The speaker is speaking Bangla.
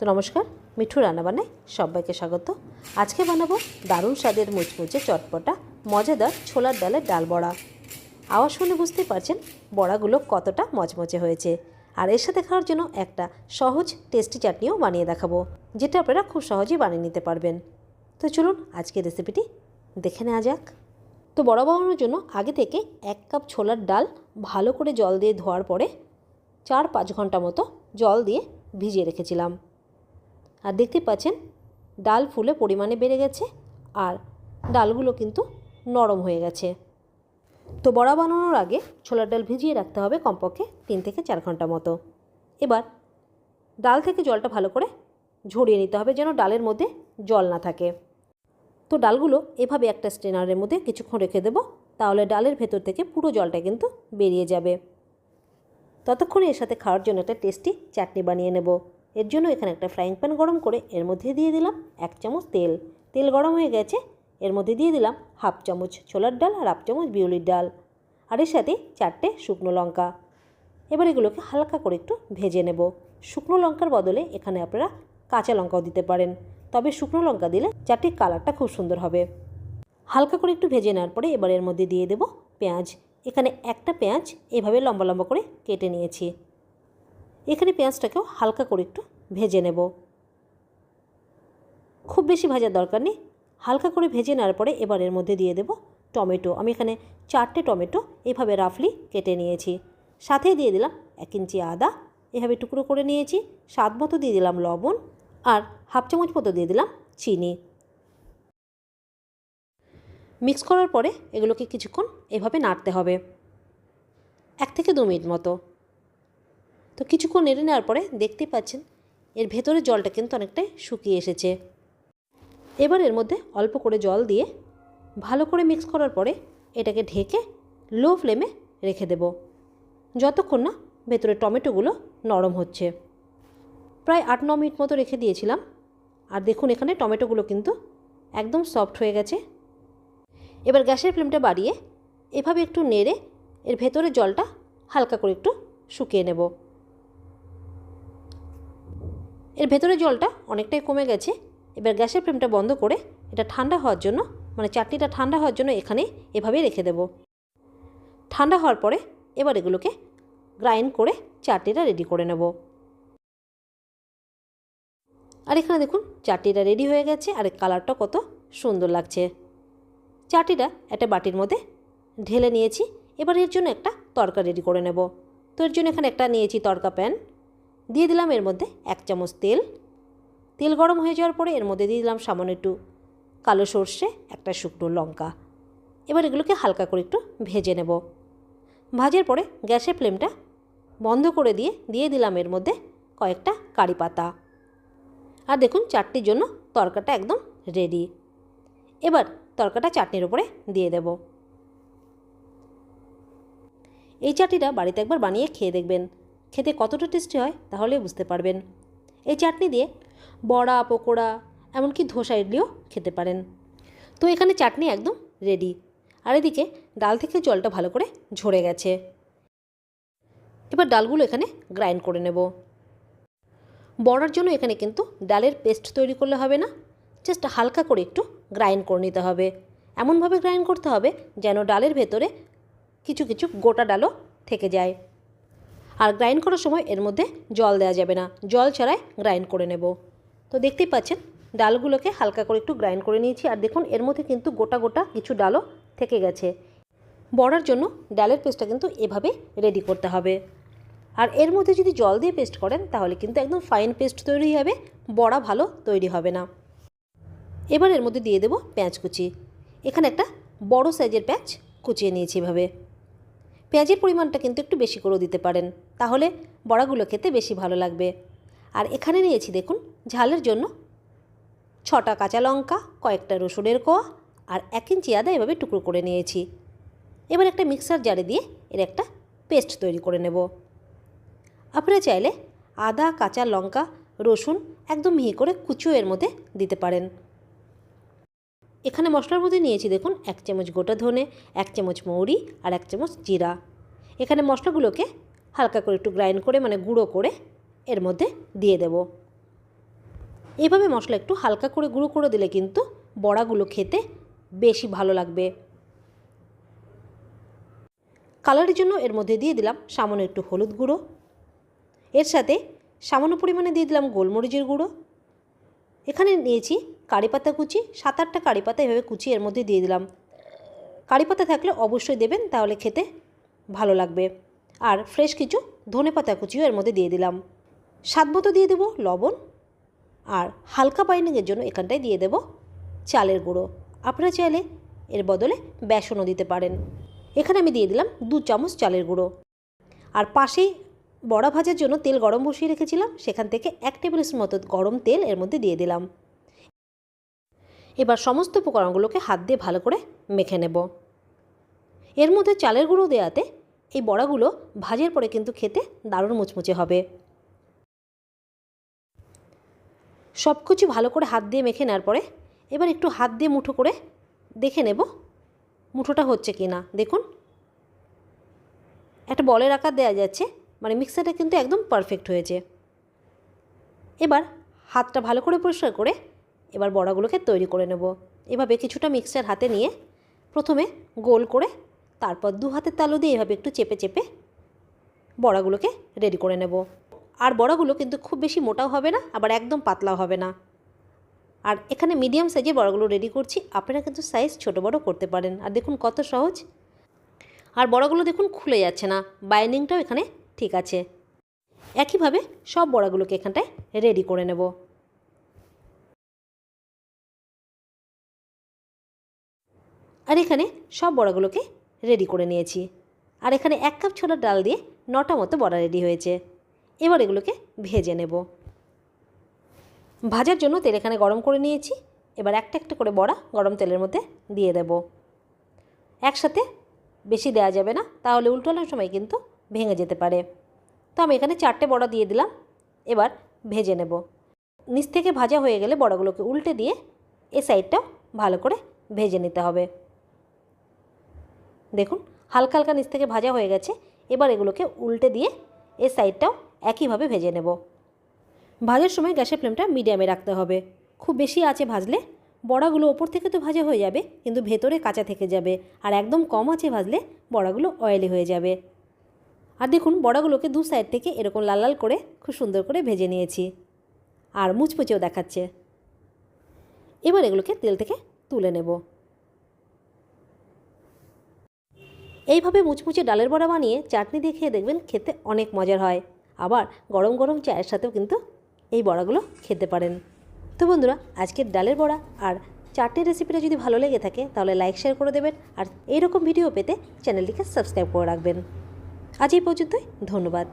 তো নমস্কার, মিঠু রান্না রান্নাবান্নায় সবাইকে স্বাগত। আজকে বানাবো দারুণ স্বাদের মুচমুচে চটপটা, মজাদার ছোলার ডালের ডাল বড়া। আওয়াজ শুনে বুঝতেই পারছেন বড়াগুলো কতটা মচমচে হয়েছে। আর এর সাথে খাওয়ার জন্য একটা সহজ টেস্টি চাটনিও বানিয়ে দেখাবো, যেটা আপনারা খুব সহজেই বানিয়ে নিতে পারবেন। তো চলুন আজকের রেসিপিটি দেখে নেওয়া যাক। তো বড়া বানানোর জন্য আগে থেকে এক কাপ ছোলার ডাল ভালো করে জল দিয়ে ধোয়ার পরে চার পাঁচ ঘণ্টা মতো জল দিয়ে ভিজিয়ে রেখেছিলাম। আর দেখতে পাচ্ছেন, ডাল ফুলে পরিমাণে বেড়ে গেছে আর ডালগুলো কিন্তু নরম হয়ে গেছে। তো বড়া বানানোর আগে ছোলার ডাল ভিজিয়ে রাখতে হবে কমপক্ষে তিন থেকে চার ঘণ্টা মতো। এবার ডাল থেকে জলটা ভালো করে ঝরিয়ে নিতে হবে যেন ডালের মধ্যে জল না থাকে। তো ডালগুলো এভাবে একটা স্ট্রেনারের মধ্যে কিছুক্ষণ রেখে দেবো, তাহলে ডালের ভেতর থেকে পুরো জলটা কিন্তু বেরিয়ে যাবে। ততক্ষণে এর সাথে খাওয়ার জন্য একটা টেস্টি চাটনি বানিয়ে নেব। এর জন্য এখানে একটা ফ্রাইং প্যান গরম করে এর মধ্যে দিয়ে দিলাম এক চামচ তেল। তেল গরম হয়ে গেছে, এর মধ্যে দিয়ে দিলাম হাফ চামচ ছোলার ডাল আর হাফ চামচ বিউলির ডাল আর এর সাথে চারটে শুকনো লঙ্কা। এবার এগুলোকে হালকা করে একটু ভেজে নেব। শুকনো লঙ্কার বদলে এখানে আপনারা কাঁচা লঙ্কাও দিতে পারেন, তবে শুকনো লঙ্কা দিলে চারটির কালারটা খুব সুন্দর হবে। হালকা করে একটু ভেজে নেওয়ার পরে এবার এর মধ্যে দিয়ে দেব পেঁয়াজ। এখানে একটা পেঁয়াজ এভাবে লম্বা লম্বা করে কেটে নিয়েছি। এখানে পেঁয়াজটাকেও হালকা করে একটু ভেজে নেব। খুব বেশি ভাজার দরকার নেই। হালকা করে ভেজে নেওয়ার পরে এবার এর মধ্যে দিয়ে দেব টমেটো। আমি এখানে চারটে টমেটো এভাবে রাফলি কেটে নিয়েছি। সাথে দিয়ে দিলাম এক ইঞ্চি আদা, এভাবে টুকরো করে নিয়েছি, স্বাদ মতো দিয়ে দিলাম লবণ আর হাফ চামচ মতো দিয়ে দিলাম চিনি। মিক্স করার পরে এগুলোকে কিছুক্ষণ এভাবে নাড়তে হবে। এক থেকে দু মিনিট মতো। তো কিছুক্ষণ নেড়ে নেওয়ার পরে দেখতেই পাচ্ছেন, এর ভেতরে জলটা কিন্তু অনেকটাই শুকিয়ে এসেছে। এবার এর মধ্যে অল্প করে জল দিয়ে ভালো করে মিক্স করার পরে এটাকে ঢেকে লো ফ্লেমে রেখে দেব। যতক্ষণ না ভেতরে টমেটোগুলো নরম হচ্ছে। প্রায় আট ন মিনিট মতো রেখে দিয়েছিলাম। আর দেখুন, এখানে টমেটোগুলো কিন্তু একদম সফট হয়ে গেছে। এবার গ্যাসের ফ্লেমটা বাড়িয়ে এভাবে একটু নেড়ে এর ভেতরে জলটা হালকা করে একটু শুকিয়ে নেব। এর ভেতরে জলটা অনেকটাই কমে গেছে। এবার গ্যাসের ফ্লেমটা বন্ধ করে এটা ঠান্ডা হওয়ার জন্য মানে চাটনিটা ঠান্ডা হওয়ার জন্য এখানে এভাবে রেখে দেব। ঠান্ডা হওয়ার পরে এবার এগুলোকে গ্রাইন্ড করে চাটনিটা রেডি করে নেব। আর এখানে দেখুন, চাটনিটা রেডি হয়ে গেছে আর কালারটা কত সুন্দর লাগছে। চাটনিটা একটা বাটির মধ্যে ঢেলে নিয়েছি। এবার এর জন্য একটা তরকা রেডি করে নেব। তো এর জন্য এখানে একটা নিয়েছি তরকা প্যান। দিয়ে দিলাম এর মধ্যে এক চামচ তেল। তেল গরম হয়ে যাওয়ার পরে এর মধ্যে দিয়ে দিলাম সামান্য একটু কালো সর্ষে, একটা শুকনো লঙ্কা। এবার এগুলোকে হালকা করে একটু ভেজে নেব। ভাজার পরে গ্যাসের ফ্লেমটা বন্ধ করে দিয়ে দিয়ে দিলাম এর মধ্যে কয়েকটা কারি পাতা। আর দেখুন চাটনির জন্য তরকাটা একদম রেডি এবার তরকাটা চাটনির উপরে দিয়ে দেব। এই চাটনিটা বাড়িতে একবার বানিয়ে খেয়ে দেখবেন। খেতে কতটা টেস্টি হয় তাহলে বুঝতে পারবেন। এই চাটনি দিয়ে বড়া, পকোড়া, এমনকি ধোসা ইডলিও খেতে পারেন। তো এখানে চাটনি একদম রেডি আর এদিকে ডাল থেকে জলটা ভালো করে ঝরে গেছে। এবার ডালগুলো এখানে গ্রাইন্ড করে নেব। বড়ার জন্য এখানে কিন্তু ডালের পেস্ট তৈরি করলে হবে না। জাস্ট হালকা করে একটু গ্রাইন্ড করে নিতে হবে। এমনভাবে গ্রাইন্ড করতে হবে যেন ডালের ভেতরে কিছু কিছু গোটা ডালও থেকে যায়। আর গ্রাইন্ড করার সময় এর মধ্যে জল দেওয়া যাবে না। জল ছাড়াই গ্রাইন্ড করে নেব। তো দেখতেই পাচ্ছেন, ডালগুলোকে হালকা করে একটু গ্রাইন্ড করে নিয়েছি। আর দেখুন, এর মধ্যে কিন্তু গোটা গোটা কিছু ডালও থেকে গেছে। বড়ার জন্য ডালের পেস্টটা কিন্তু এভাবে রেডি করতে হবে। আর এর মধ্যে যদি জল দিয়ে পেস্ট করেন, তাহলে কিন্তু একদম ফাইন পেস্ট তৈরি হবে, বড়া ভালো তৈরি হবে না। এবার এর মধ্যে দিয়ে দেবো পেঁয়াজ কুচি। এখানে একটা বড় সাইজের পেঁয়াজ কুচিয়ে নিয়েছি এভাবে। পেঁয়াজের পরিমাণটা কিন্তু একটু বেশি করেও দিতে পারেন। তাহলে বড়াগুলো খেতে বেশি ভালো লাগবে। আর এখানে নিয়েছি দেখুন, ঝালের জন্য ছটা কাঁচা লঙ্কা, কয়েকটা রসুনের কোয়া আর এক ইঞ্চি আদা এভাবে টুকরো করে নিয়েছি। এবার একটা মিক্সার জারে দিয়ে এর একটা পেস্ট তৈরি করে নেব। আপনারা চাইলে আদা, কাঁচা লঙ্কা, রসুন একদম মিহি করে কুচিও এর মধ্যে দিতে পারেন। এখানে মশলার মধ্যে নিয়েছি দেখুন, এক চামচ গোটা ধনে, এক চামচ মৌরি আর এক চামচ জিরা। এখানে মশলাগুলোকে হালকা করে একটু গ্রাইন্ড করে মানে গুঁড়ো করে এর মধ্যে দিয়ে দেব। এভাবে মশলা একটু হালকা করে গুঁড়ো করে দিলে কিন্তু বড়াগুলো খেতে বেশি ভালো লাগবে। কালারের জন্য এর মধ্যে দিয়ে দিলাম সামান্য একটু হলুদ গুঁড়ো। এর সাথে সামান্য পরিমাণে দিয়ে দিলাম গোলমরিচের গুঁড়ো। এখানে নিয়েছি কারি পাতা কুচি, সাত আটটা কারি পাতা এভাবে কুচি এর মধ্যে দিয়ে দিলাম। কারি পাতা থাকলে অবশ্যই দেবেন, তাহলে খেতে ভালো লাগবে। আর ফ্রেশ কিছু ধনে পাতা কুচিও এর মধ্যে দিয়ে দিলাম। স্বাদ মতো দিয়ে দেবো লবণ আর হালকা বাইন্ডিংয়ের জন্য এখানটায় দিয়ে দেব চালের গুঁড়ো। আপনারা চাইলে এর বদলে বেসনও দিতে পারেন। এখানে আমি দিয়ে দিলাম দু চামচ চালের গুঁড়ো। আর পাশেই বড়া ভাজার জন্য তেল গরম বসিয়ে রেখেছিলাম, সেখান থেকে এক টেবিল স্পুন মতো গরম তেল এর মধ্যে দিয়ে দিলাম। এবার সমস্ত উপকরণগুলোকে হাত দিয়ে ভালো করে মেখে নেব। এর মধ্যে চালের গুঁড়ো দেওয়াতে এই বড়াগুলো ভাজের পরে কিন্তু খেতে দারুণ মুচমুচে হবে। সব কিছু ভালো করে হাত দিয়ে মেখে নেওয়ার পরে এবার একটু হাত দিয়ে মুঠো করে দেখে নেব মুঠোটা হচ্ছে কি না দেখুন। একটা বলের আকার দেওয়া যাচ্ছে মানে মিক্সারটা কিন্তু একদম পারফেক্ট হয়েছে। এবার হাতটা ভালো করে পরিষ্কার করে এবার বড়াগুলোকে তৈরি করে নেব। এভাবে কিছুটা মিক্সচার হাতে নিয়ে প্রথমে গোল করে তারপর দু হাতের তালু দিয়ে এভাবে একটু চেপে চেপে বড়াগুলোকে রেডি করে নেব। আর বড়াগুলো কিন্তু খুব বেশি মোটাও হবে না, আবার একদম পাতলাও হবে না। আর এখানে মিডিয়াম সাইজের বড়াগুলো রেডি করছি, আপনারা কিন্তু সাইজ ছোট বড় করতে পারেন। আর দেখুন কত সহজ। আর বড়াগুলো দেখুন খুলে যাচ্ছে না বাইন্ডিংটাও এখানে ঠিক আছে। একইভাবে সব বড়াগুলোকে এখানটায় রেডি করে নেব। আর এখানে সব বড়াগুলোকে রেডি করে নিয়েছি। আর এখানে এক কাপ ছোলার ডাল দিয়ে নটা মতো বড়া রেডি হয়েছে। এবার এগুলোকে ভেজে নেব। ভাজার জন্য তেল এখানে গরম করে নিয়েছি। এবার একটা একটা করে বড়া গরম তেলের মধ্যে দিয়ে দেব। একসাথে বেশি দেওয়া যাবে না, তাহলে উল্টোনোর সময় কিন্তু ভেঙে যেতে পারে। তো আমি এখানে চারটে বড়া দিয়ে দিলাম। এবার ভেজে নেব। নিচ থেকে ভাজা হয়ে গেলে বড়াগুলোকে উল্টে দিয়ে এ সাইডটাও ভালো করে ভেজে নিতে হবে। দেখুন, হালকা হালকা নিচ থেকে ভাজা হয়ে গেছে। এবার এগুলোকে উল্টে দিয়ে এ সাইডটাও একইভাবে ভেজে নেব। ভাজার সময় গ্যাসের ফ্লেমটা মিডিয়ামে রাখতে হবে। খুব বেশি আছে ভাজলে বড়াগুলো ওপর থেকে তো ভাজা হয়ে যাবে, কিন্তু ভেতরে কাঁচা থেকে যাবে। আর একদম কম আছে ভাজলে বড়াগুলো অয়েলি হয়ে যাবে। আর দেখুন, বড়াগুলোকে দু সাইড থেকে এরকম লাল লাল করে খুব সুন্দর করে ভেজে নিয়েছি। আর মুচমুচেও দেখাচ্ছে। এবার এগুলোকে তেল থেকে তুলে নেব। এইভাবে মুচমুচে ডালের বড়া বানিয়ে চাটনি দিয়ে খেয়ে দেখবেন খেতে অনেক মজার হয়। আবার গরম গরম চায়ের সাথেও কিন্তু এই বড়াগুলো খেতে পারেন। তো বন্ধুরা, আজকের ডালের বড়া আর চাটনির রেসিপিটা যদি ভালো লেগে থাকে, তাহলে লাইক শেয়ার করে দেবেন আর এইরকম ভিডিও পেতে চ্যানেলটিকে সাবস্ক্রাইব করে রাখবেন। আজ এই পর্যন্তই, ধন্যবাদ।